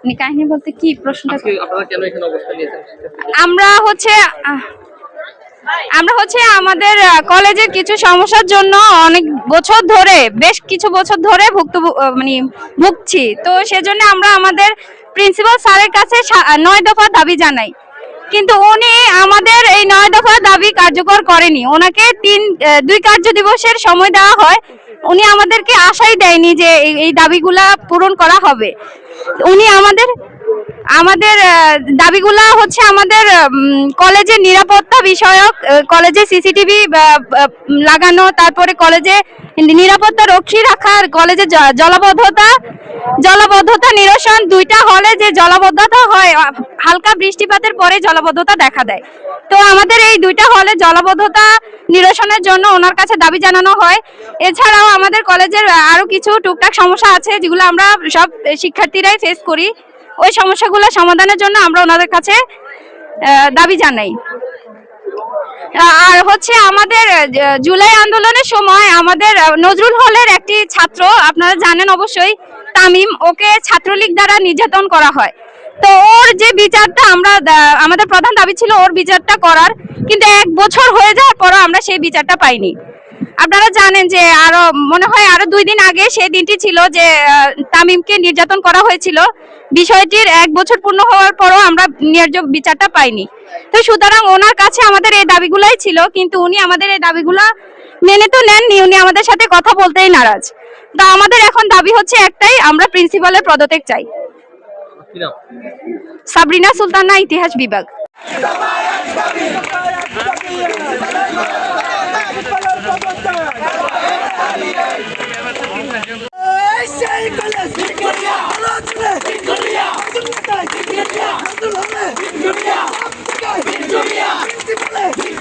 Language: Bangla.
মানে কাহিনী বলতে কি? প্রশ্নটা আমরা হচ্ছে আমরা হচ্ছে আমাদের কলেজের কিছু সমস্যার জন্য অনেক বছর ধরে বেশ কিছু বছর ধরে ভুক্ত মানে ভুগছি। তো সেজন্য আমরা আমাদের প্রিন্সিপাল স্যারের কাছে নয় দফা দাবি জানাই। কিন্তু উনি আমাদের এই নয় দফা দাবি কার্যকর করেনি। ওনাকে তিন দুই কার্য দিবসের সময় দেওয়া হয়। উনি আমাদেরকে আশাই দেয়নি যে এই দাবিগুলা পূরণ করা হবে। উনি আমাদের আমাদের দাবিগুলা হচ্ছে আমাদের কলেজের নিরাপত্তা বিষয়ক কলেজে সিসিটিভি লাগানো তারপরে কলেজে নিরাপত্তা রক্ষী রাখার কলেজে জলাবদ্ধতা জলাবদ্ধতা নিরসন দুইটা হলে যে জলাবদ্ধতা হয় হালকা বৃষ্টিপাতের পরে জলাবদ্ধতা দেখা দেয়। তো আমাদের এই দুইটা হলে জলাবদ্ধতা নিরসনের জন্য ওনার কাছে দাবি জানানো হয়। এছাড়াও আমাদের কলেজের আহ, আরও কিছু টুকটাক সমস্যা আছে যেগুলো আমরা সব শিক্ষার্থীরাই ফেস করি। ওই সমস্যাগুলো সমাধানের জন্য আমরা ওনাদের কাছে দাবি জানাই। আর হচ্ছে আমাদের জুলাই আন্দোলনের সময় আমাদের নজরুল হলের একটি ছাত্র, আপনারা জানেন অবশ্যই, তামিম, ওকে ছাত্রলীগ দ্বারা নির্যাতন করা হয়। তো ওর যে বিচারটা আমরা আমাদের প্রধান দাবি ছিল ওর বিচারটা করার, কিন্তু এক বছর হয়ে যাওয়ার পরও আমরা সেই বিচারটা পাইনি। আপনারা জানেন যে আরও মনে হয় আরও দুই দিন আগে সেই দিনটি ছিল যে তামিমকে নির্যাতন করা হয়েছিল। বিষয়টির এক বছর পূর্ণ হওয়ার পরও আমরা ন্যায্য বিচারটা পাইনি। তো সুতরাং ওনার কাছে আমাদের এই দাবিগুলাই ছিল কিন্তু উনি আমাদের এই দাবিগুলা মেনে তো নেননি উনি আমাদের সাথে কথা বলতেই নারাজ। তা আমাদের এখন দাবি হচ্ছে একটাই আমরা প্রিন্সিপালের পদত্যাগ চাই। সাবরিনা সুলতানা ইতিহাস বিভাগ।